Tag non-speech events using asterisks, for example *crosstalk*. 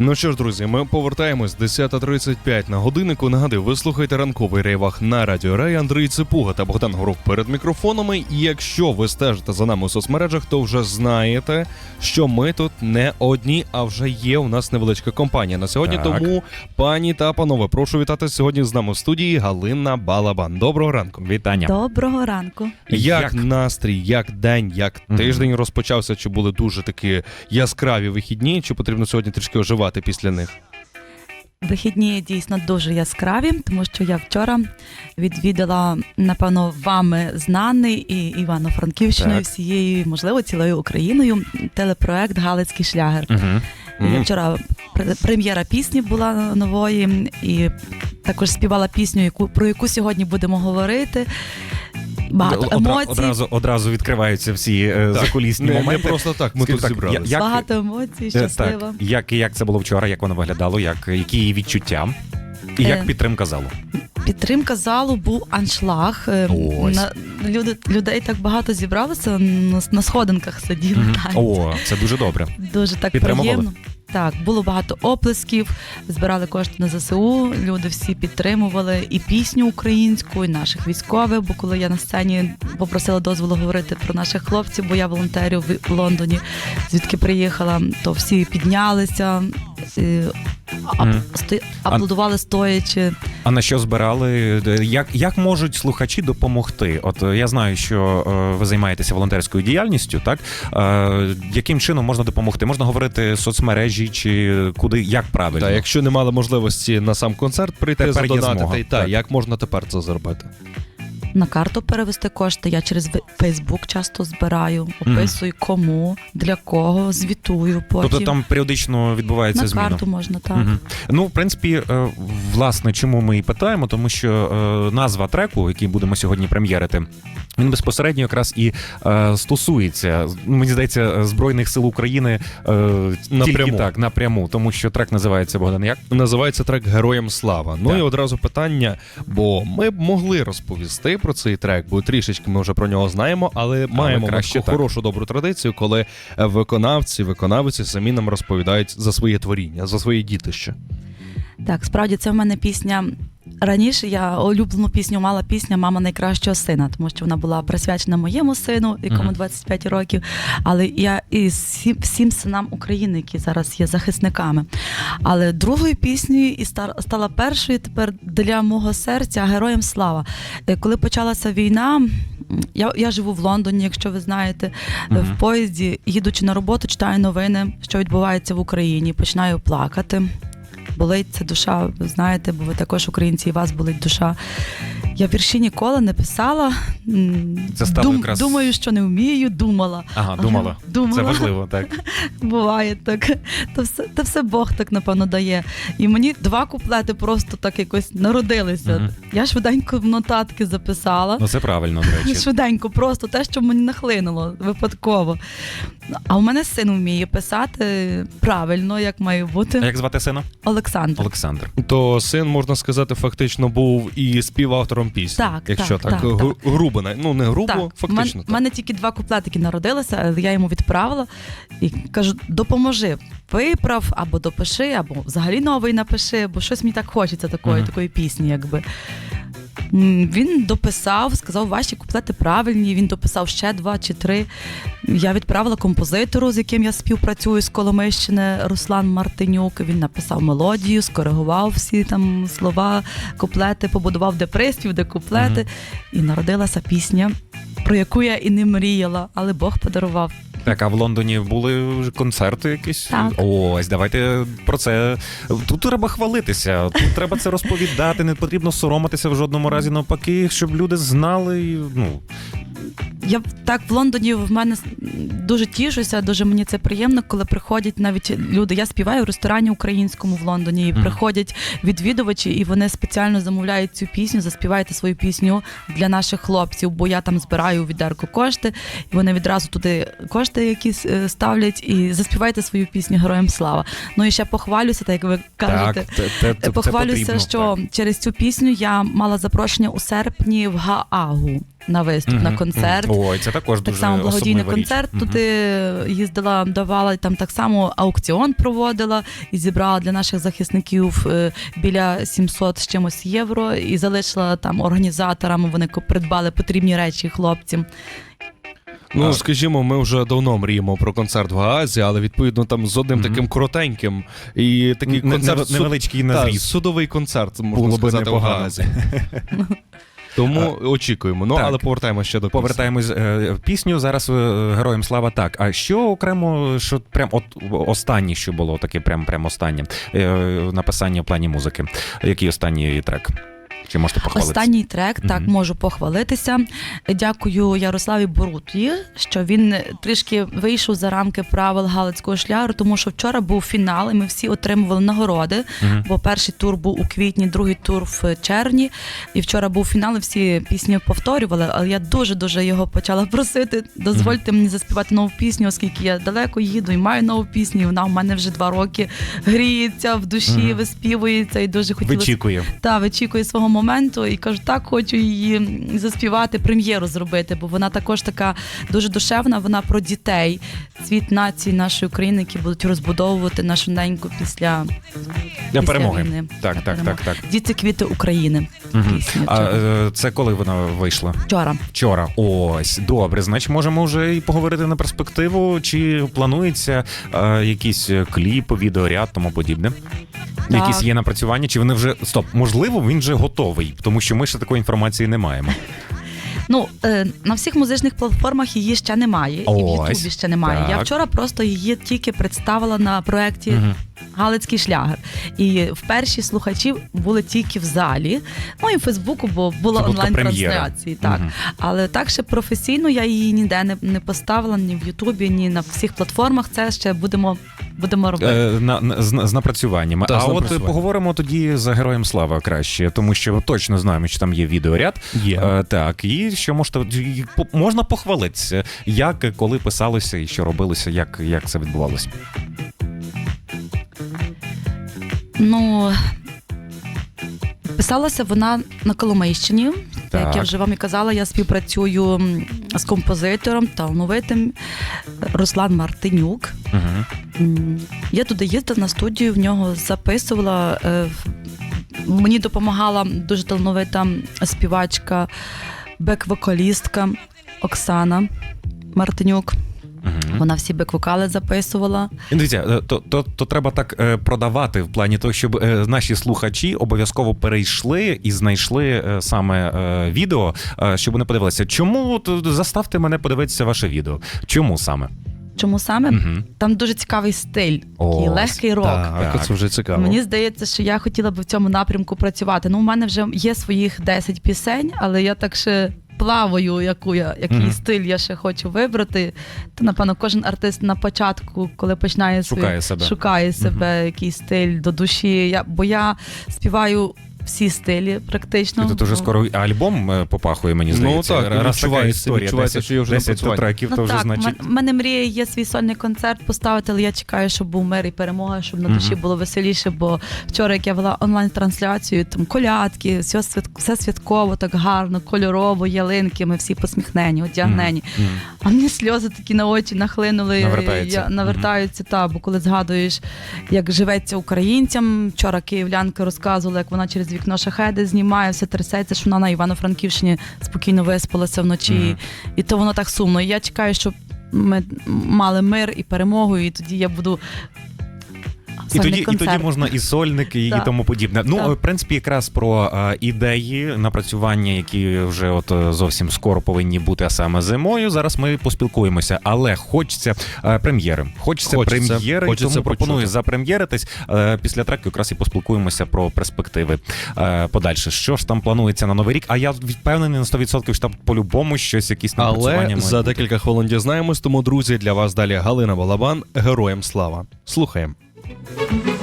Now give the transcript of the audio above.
Ну що ж, друзі, ми повертаємось 10.35 на годиннику. Нагадую, ви слухаєте ранковий рейвах на радіо Рей. Андрій Ципуга та Богдан Горов перед мікрофонами. І якщо ви стежите за нами у соцмережах, то вже знаєте, що ми тут не одні, а вже є у нас невеличка компанія на сьогодні. Так. Тому, пані та панове, прошу вітати сьогодні з нами в студії Галина Балабан. Доброго ранку. Вітання. Доброго ранку. Як, Як? настрій, як день, як Мгм. тиждень розпочався? Чи були дуже такі яскраві вихідні? Чи потрібно сьогодні трішки оживати після них? Вихідні дійсно дуже яскраві, тому що я вчора відвідала, напевно, вами знаний і Івано-Франківщиною, всією, можливо, цілою Україною телепроект Галицький шлягер. Угу. Я вчора пр- прем'єра пісні була нової, і також співала пісню, яку про яку сьогодні будемо говорити. Багато емоцій. Одразу, одразу відкриваються всі е, Так. закулісні Не, не моменти. просто так, ми тут так, зібралися. я- як- Багато емоцій, Е, щаслива. Так, як, як це було вчора, як воно виглядало, як, які її відчуття? І як Е, підтримка залу? Підтримка залу був аншлаг. Е, Ось. На, люди, людей так багато зібралося, на, на сходинках сиділи. Мгм. танці. О, це дуже добре. Дуже так Підтримували? приємно. Так, було багато оплесків, збирали кошти на ЗСУ. Люди всі підтримували і пісню українську, і наших військових. Бо коли я на сцені попросила дозволу говорити про наших хлопців, бо я волонтерю в Лондоні, звідки приїхала, то всі піднялися, е, а- сто- аплодували стоячи. А на що збирали? Як, як можуть слухачі допомогти? От е, я знаю, що е, ви займаєтеся волонтерською діяльністю, так? Е, яким чином можна допомогти? Можна говорити соцмережі чи куди, як правильно? Та, якщо не мали можливості на сам концерт прийти Тепер задонатити, та, так. як можна тепер це зробити? На карту перевести кошти. Я через Фейсбук часто збираю, описую кому, для кого, звітую потім. Тобто там періодично відбувається на зміна. карту можна так. Мгм. Ну, в принципі, е, власне, чому ми і питаємо, тому що е, назва треку, який будемо сьогодні прем'єрити, він безпосередньо якраз і е, стосується, мені здається, Збройних сил України е, тільки Напряму. так, напряму, тому що трек називається Богдан як? Називається трек Героям слава. Ну Так. і одразу питання, бо ми б могли розповісти про цей трек, бо трішечки ми вже про нього знаємо, але, маємо ми краще хорошу добру традицію, коли е, виконавці, самі нам розповідають за своє творіння, за своє дітище. Так, справді це в мене пісня. Раніше я улюблену пісню мала пісня Мама найкращого сина, тому що вона була присвячена моєму сину, якому Мгм. 25 років. Але я і всім, всім синам України, які зараз є захисниками. Але другою піснею і стала першою тепер для мого серця Героям слава. Е, Коли почалася війна, я, я живу в Лондоні, якщо ви знаєте, е, Мгм. в поїзді, їдучи на роботу, читаю новини, що відбувається в Україні, починаю плакати. Болить це душа, знаєте, бо ви також українці, і вас болить душа. Я вірші ніколи не писала. Це стало якраз- Думаю, що не вмію, думала. Ага, думала. Думала. Це важливо, так. *laughs* Буває так. То все, то все Бог так, напевно, дає. І мені два куплети просто так якось народилися. Мгм. Я швиденько в нотатки записала. Ну це правильно, до речі. *laughs* Швиденько, просто те, що мені нахлинуло випадково. А у мене син вміє писати правильно, як має А бути. як звати сина? Олександр. Олександр. То син, можна сказати, фактично був і співавтором пісні. Так, якщо так, так, так, гру- грубо, на- ну не грубо, Так, фактично. У мене тільки два куплетики народилися, але я йому відправила і кажу: допоможи, виправ або допиши, або взагалі новий напиши, бо щось мені так хочеться такої, Мгм. такої пісні, якби. Він дописав, сказав, ваші куплети правильні. Він дописав ще два чи три. Я відправила композитору, з яким я співпрацюю з Коломищини, Руслан Мартинюк. Він написав мелодію, скоригував всі там слова, куплети, побудував де приспів, де куплети. І народилася пісня, про яку я і не мріяла, але Бог подарував. Так, а в Лондоні були концерти якісь? Так. Ось, давайте про це. Тут треба хвалитися, тут треба це розповідати, не потрібно соромитися в жодному разі навпаки, щоб люди знали. і, Ну, Я так в Лондоні в мене дуже тішуся, дуже мені це приємно, коли приходять навіть люди. Я співаю в ресторані українському в Лондоні, і приходять відвідувачі, і вони спеціально замовляють цю пісню, заспівайте свою пісню для наших хлопців, бо я там збираю у відерку кошти, і вони відразу туди кошти якісь е, ставлять і заспівайте свою пісню Героям слава. Ну і ще похвалюся, так як ви кажете. так, те- це Похвалюся, потрібно, що так. через цю пісню я мала запрошення у серпні в Гаагу. на виступ, Мгм, на концерт. Ой, це також Так дуже само благодійний особлива річ. концерт. Туди їздила, давала і там так само аукціон проводила і зібрала для наших захисників е, біля 700 з чимось євро. І залишила там організаторам. Вони придбали потрібні речі хлопцям. Ну, скажімо, ми вже давно мріємо про концерт в Гаазі, але відповідно там з одним Мгм. таким коротеньким і такий концерт неве- суд- невеличкий та, судовий концерт, можна Було сказати, в. Гаазі. *laughs* Тому очікуємо. Ну, Так. але повертаємося ще до пісні. Повертаємось е, в пісню. Зараз е, героям слава так. А що окремо, що прям от останнє, що було таке, прям прям останнє е, написання в плані музики. Який останній трек? Чи можете похвалитися? Останній трек, так можу похвалитися. Дякую Ярославі Боруті, що він трішки вийшов за рамки правил Галицького шляру, тому що вчора був фінал, і ми всі отримували нагороди. Мгм. Бо перший тур був у квітні, другий тур в червні. І вчора був фінал, і всі пісні повторювали. Але я дуже дуже його почала просити. Дозвольте мені заспівати нову пісню, оскільки я далеко їду і маю нову пісню. І вона в мене вже два роки гріється в душі, Мгм. виспівується, і дуже хотілося Вичікує. та вичікує свого моменту і кажу, так хочу її заспівати, прем'єру зробити, бо вона також така дуже душевна. Вона про дітей, цвіт нації нашої України, які будуть розбудовувати нашу неньку після, Для після перемоги. війни. Так, Для так, перемоги. так, так. Діти квіти України. Пісня А е, це коли вона вийшла? Вчора. Вчора. Ось, добре. Значить, можемо вже і поговорити на перспективу. Чи планується е, якийсь кліп, відеоряд, тому подібне? Так. Якісь є напрацювання, чи вони вже стоп? Можливо, він вже готовий, тому що ми ще такої інформації не маємо. Ну е, на всіх музичних платформах її ще немає, і в Ютубі ще немає. Я вчора просто її тільки представила на проєкті. Галицький шлягер. І в перші слухачі були тільки в залі. Ну і в Фейсбуку, бо була Це була онлайн прем'єра. трансляції. Так. Мгм. Але так ще професійно я її ніде не, не поставила, ні в Ютубі, ні на всіх платформах. Це ще будемо, будемо робити. Е, на, на- з, з напрацюваннями. Та, а з от напрацюванням. поговоримо тоді за героєм слава краще, тому що точно знаємо, що там є відеоряд. Є. Е, так, і що можете і по- можна похвалитися, як коли писалося і що робилося, як, як це відбувалося. Ну писалася вона на Коломийщині. Так. Як я вже вам і казала, я співпрацюю м, з композитором талановитим Руслан Мартинюк. Угу. Я туди їздила на студію, в нього записувала. е, Мені допомагала дуже талановита співачка, бек-вокалістка Оксана Мартинюк. Угу. Вона всі бек-вокали записувала. Дивіться, е, то, то, то треба так е, продавати в плані того, щоб наші слухачі обов'язково перейшли і знайшли саме відео, щоб вони подивилися. Чому заставте мене подивитися ваше відео? Чому саме? Чому саме? Угу. Там дуже цікавий стиль, такий легкий рок. Так, Так. це вже цікаво. Мені здається, що я хотіла би в цьому напрямку працювати. Ну, у мене вже є своїх 10 пісень, але я так ще плаваю, яку я, який Мгм. стиль я ще хочу вибрати. То, напевно, кожен артист на початку, коли починає свій- Шукає себе. шукає себе якийсь стиль до душі. Я, бо я співаю всі стилі практично. І тут уже Ну, скоро і альбом е, попахує, мені Ну, здається. так, Раз така історія, відчувається, 10, що є вже 10 напрацювання. треків, то Ну вже так, значить. в мене мрія є свій сольний концерт поставити, але я чекаю, щоб був мир і перемога, щоб на душі було веселіше. Бо вчора, як я вела онлайн-трансляцію, там колядки, все, свят, все святково, так гарно, кольорово, ялинки, ми всі посміхнені, одягнені. Мгм. А мені сльози такі на очі нахлинули. Навертаються. Я, навертаються, та, бо коли згадуєш, як живеться українцям. Вчора київлянка розказувала, як вона через вікно шахеди знімає, все трясеться, що вона на Івано-Франківщині спокійно виспалася вночі. Мгм. І то воно так сумно. І я чекаю, щоб ми мали мир і перемогу, і тоді я буду. І тоді, і тоді можна і сольники, і Так. тому подібне. Ну, в принципі, якраз про е, ідеї напрацювання, які вже от е, зовсім скоро повинні бути, а саме зимою. Зараз ми поспілкуємося, але хочеться е, прем'єри. Хочеться, Хочеться, прем'єри, і хочеться тому пропоную запрем'єритись. Е, після треку якраз і поспілкуємося про перспективи е, подальше. Що ж там планується на новий рік? А я впевнений на 100%, що там по-любому щось якісь напрацювання. Але за бути. декілька хвилин дізнаємось, тому друзі, для вас далі Галина Балабан, героям слава. Слухаємо. Thank you.